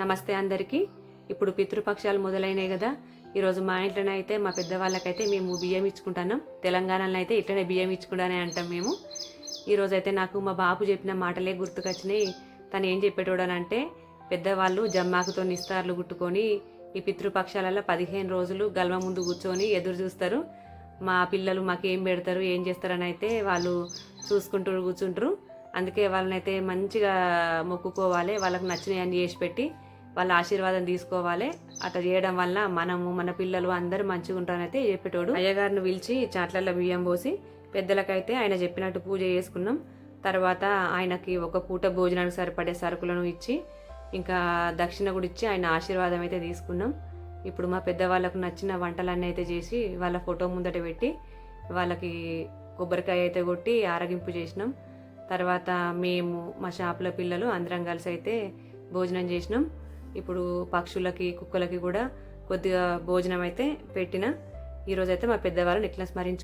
నమస్తే అందరికీ. ఇప్పుడు పితృపక్షాలు మొదలైనాయి కదా. ఈరోజు మా ఇంట్లోనే అయితే మా పెద్దవాళ్ళకైతే మేము బియ్యం ఇచ్చుకుంటున్నాం. తెలంగాణలో అయితే ఇట్లనే బియ్యం ఇచ్చుకుంటానే అంటాం మేము. ఈరోజు అయితే నాకు మా బాబు చెప్పిన మాటలే గుర్తుకొచ్చినాయి. తను ఏం చెప్పేటోడనంటే పెద్దవాళ్ళు జమ్మాకుతో నిస్తార్లు గుట్టుకొని ఈ పితృపక్షాలలో పదిహేను రోజులు గల్వ ముందు కూర్చొని ఎదురు చూస్తారు. మా పిల్లలు మాకు ఏం పెడతారు ఏం చేస్తారని అయితే వాళ్ళు చూసుకుంటూ కూర్చుంటారు. అందుకే వాళ్ళనైతే మంచిగా మొక్కుకోవాలి వాళ్ళకి నచ్చినవి అన్ని చేసి పెట్టి వాళ్ళ ఆశీర్వాదం తీసుకోవాలి. అట్లా చేయడం వల్ల మనము మన పిల్లలు అందరూ మంచిగా ఉంటారనైతే చెప్పేటోడు. అయ్యగారిని పిలిచి చాట్లలో బియ్యం పోసి పెద్దలకైతే ఆయన చెప్పినట్టు పూజ చేసుకున్నాం. తర్వాత ఆయనకి ఒక పూట భోజనానికి సరిపడే సరుకులను ఇచ్చి ఇంకా దక్షిణ కూడా ఇచ్చి ఆయన ఆశీర్వాదం అయితే తీసుకున్నాం. ఇప్పుడు మా పెద్దవాళ్ళకు నచ్చిన వంటలన్నీ అయితే చేసి వాళ్ళ ఫోటో ముందట పెట్టి వాళ్ళకి కొబ్బరికాయ అయితే కొట్టి ఆరగింపు చేసినాం. తర్వాత మేము మా షాప్లో పిల్లలు అందరం కలిసి అయితే భోజనం చేసినాం. ఇప్పుడు పక్షులకి కుక్కలకి కూడా కొద్దిగా భోజనం అయితే పెట్టిన ఈరోజైతే మా పెద్దవాళ్ళని ఇట్లా స్మరించు